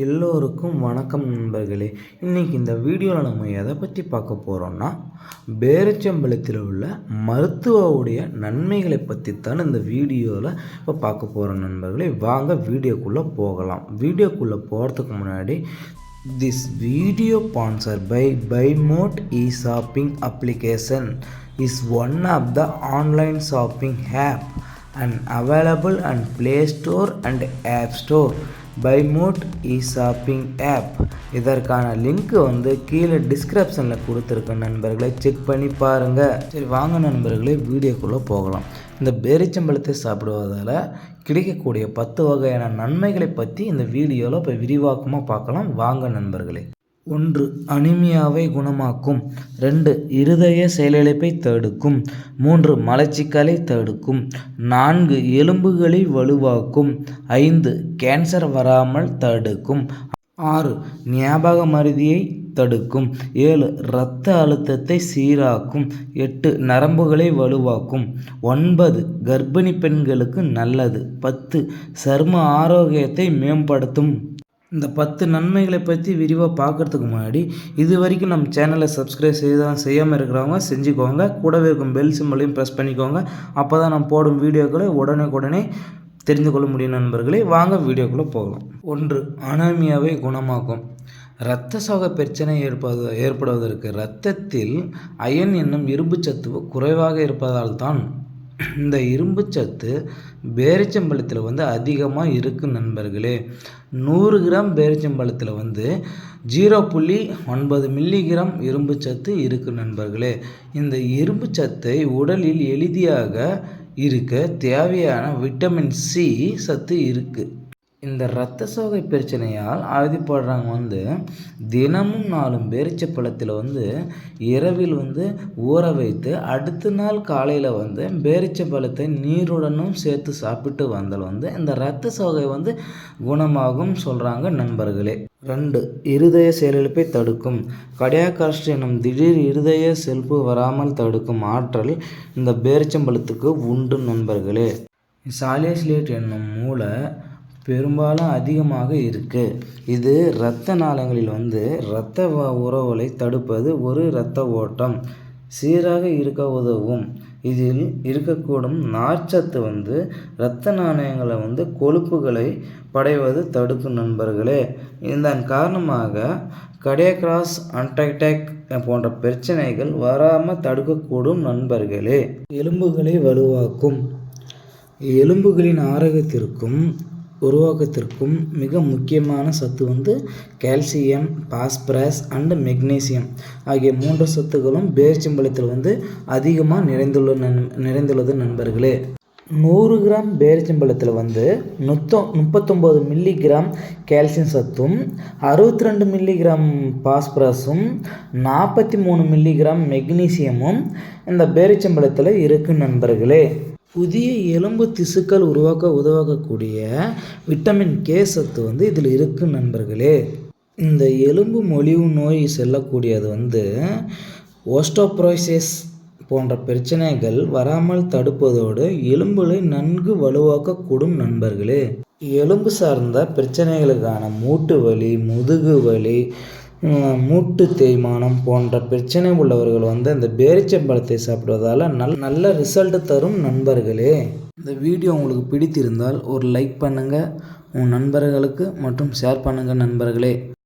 எல்லோருக்கும் வணக்கம் நண்பர்களே. இன்றைக்கி இந்த வீடியோவில் நம்ம எதை பற்றி பார்க்க போகிறோம்னா பேரச்சம்பளத்தில் உள்ள மருத்துவவுடைய நன்மைகளை பற்றி தான் இந்த வீடியோவில் இப்போ பார்க்க போகிறோம் நண்பர்களே. வாங்க வீடியோக்குள்ளே போகலாம். வீடியோக்குள்ளே போகிறதுக்கு முன்னாடி this video sponsor by Bymot e shopping application is one of the online shopping app and available and Play Store and App Store Bymot e shopping app இதற்கான லிங்க் வந்து கீழே டிஸ்கிரிப்ஷனில் கொடுத்துருக்கேன் நண்பர்களை செக் பண்ணி பாருங்கள் சரி வாங்க நண்பர்களே வீடியோக்குள்ளே போகலாம். இந்த பேரிச்சம்பழத்தை சாப்பிடுவதால் கிடைக்கக்கூடிய பத்து வகையான நன்மைகளை பற்றி இந்த வீடியோவில் இப்போ விரிவாக்கமாக பார்க்கலாம். வாங்க நண்பர்களே. ஒன்று அனிமியாவை குணமாக்கும். ரெண்டு இருதய செயலிழப்பை தடுக்கும். மூன்று மலச்சிக்கலை தடுக்கும். நான்கு எலும்புகளை வலுவாக்கும். ஐந்து கேன்சர் வராமல் தடுக்கும். ஆறு ஞாபக மருதியை தடுக்கும். ஏழு இரத்த அழுத்தத்தை சீராக்கும். எட்டு நரம்புகளை வலுவாக்கும். ஒன்பது கர்ப்பிணி பெண்களுக்கு நல்லது. பத்து சரும ஆரோக்கியத்தை மேம்படுத்தும். இந்த பத்து நன்மைகளை பற்றி விரிவாக பார்க்குறதுக்கு முன்னாடி இது வரைக்கும் நம்ம சேனலை சப்ஸ்கிரைப் செய்தான் செய்யாமல் இருக்கிறவங்க செஞ்சுக்கோங்க. கூடவே இருக்கும் பெல் சிம்பிளையும் ப்ரெஸ் பண்ணிக்கோங்க. அப்போ தான் நான் போடும் வீடியோக்களை உடனே உடனே தெரிந்து கொள்ள முடியும் நண்பர்களே. வாங்க வீடியோக்குள்ளே போகலாம். ஒன்று அனாமியாவை குணமாக்கும். இரத்த சோக பிரச்சனை ஏற்பது ஏற்படுவதற்கு இரத்தத்தில் அயன் என்னும் இரும்புச்சத்து குறைவாக இருப்பதால் தான் இந்த இரும்புச்சத்து பேரிச்சம்பழத்தில் வந்து அதிகமாக இருக்குது நண்பர்களே. நூறு கிராம் பேரிச்சம்பழத்தில் வந்து ஜீரோ புள்ளி ஒன்பது மில்லிகிராம் இரும்புச்சத்து இருக்குது நண்பர்களே. இந்த இரும்புச்சத்தை உடலில் எளிதியாக இருக்க தேவையான விட்டமின் சி சத்து இருக்குது இந்த இரத்த சோகை பிரச்சனையால் அவதிப்படுறவங்க வந்து தினமும் நாளும் பேரிச்சப்பழத்தில் வந்து இரவில் வந்து ஊற வைத்து அடுத்த நாள் காலையில் வந்து பேரிச்சப்பழத்தை நீருடனும் சேர்த்து சாப்பிட்டு வந்தால் வந்து இந்த இரத்த சோகை வந்து குணமாகும் சொல்கிறாங்க நண்பர்களே. ரெண்டு இருதய செயலிழப்பை தடுக்கும். கடியாகாஸ்ட் எனும் திடீர் இருதய செல்பு வராமல் தடுக்கும் ஆற்றல் இந்த பேரிச்சம்பழத்துக்கு உண்டு நண்பர்களே. சாலியஸ்லேட் என்னும் மூளை பெரும்பாலும் அதிகமாக இருக்குது இது இரத்த நாளங்களில் வந்து இரத்த உறவுகளை தடுப்பது ஒரு இரத்த ஓட்டம். சீராக இருக்க உதவும். இதில் இருக்கக்கூடும் நார்ச்சத்து வந்து இரத்த நாணயங்களை வந்து கொழுப்புகளை படைவது தடுக்கும் நண்பர்களே. இதன் காரணமாக கடியக்ராஸ் அன்டைடெக் போன்ற பிரச்சனைகள் வராமல் தடுக்கக்கூடும் நண்பர்களே. எலும்புகளை வலுவாக்கும். எலும்புகளின் ஆரோக்கியத்திற்கும் உருவாக்கத்திற்கும் மிக முக்கியமான சத்து வந்து கால்சியம் பாஸ்பரஸ் அண்டு மெக்னீசியம் ஆகிய மூன்று சத்துக்களும் பேரிச்சம்பழத்தில் வந்து அதிகமாக நிறைந்துள்ள நன் நிறைந்துள்ளது நண்பர்களே. நூறு கிராம் பேரிச்சம்பழத்தில் வந்து நுத்தோ முப்பத்தொம்போது மில்லிகிராம் கால்சியம் சத்தும் அறுபத்தி ரெண்டு மில்லிகிராம் பாஸ்பரஸும் நாற்பத்தி மூணு மில்லிகிராம் மெக்னீசியமும் இந்த பேரிச்சம்பழத்தில் இருக்குது நண்பர்களே. புதிய எலும்பு திசுக்கள் உருவாக்க உதவக்கூடிய விட்டமின் கே சத்து வந்து இதில் இருக்கு நண்பர்களே. இந்த எலும்பு மொழிவு நோய் செல்லக்கூடியது வந்து ஓஸ்டோப்ரோசிஸ் போன்ற பிரச்சனைகள் வராமல் தடுப்பதோடு எலும்புகளை நன்கு வலுவாக்கக்கூடும் நண்பர்களே. எலும்பு சார்ந்த பிரச்சனைகளுக்கான மூட்டு வலி முதுகு வலி மூட்டு தேய்மானம் போன்ற பிரச்சனை உள்ளவர்கள் வந்து அந்த பேரிச்சம்பழத்தை சாப்பிடுவதால் நல் நல்ல ரிசல்ட் தரும் நண்பர்களே. இந்த வீடியோ உங்களுக்கு பிடித்திருந்தால் ஒரு லைக் பண்ணுங்கள் உங்கள் நண்பர்களுக்கு மற்றும் ஷேர் பண்ணுங்கள் நண்பர்களே.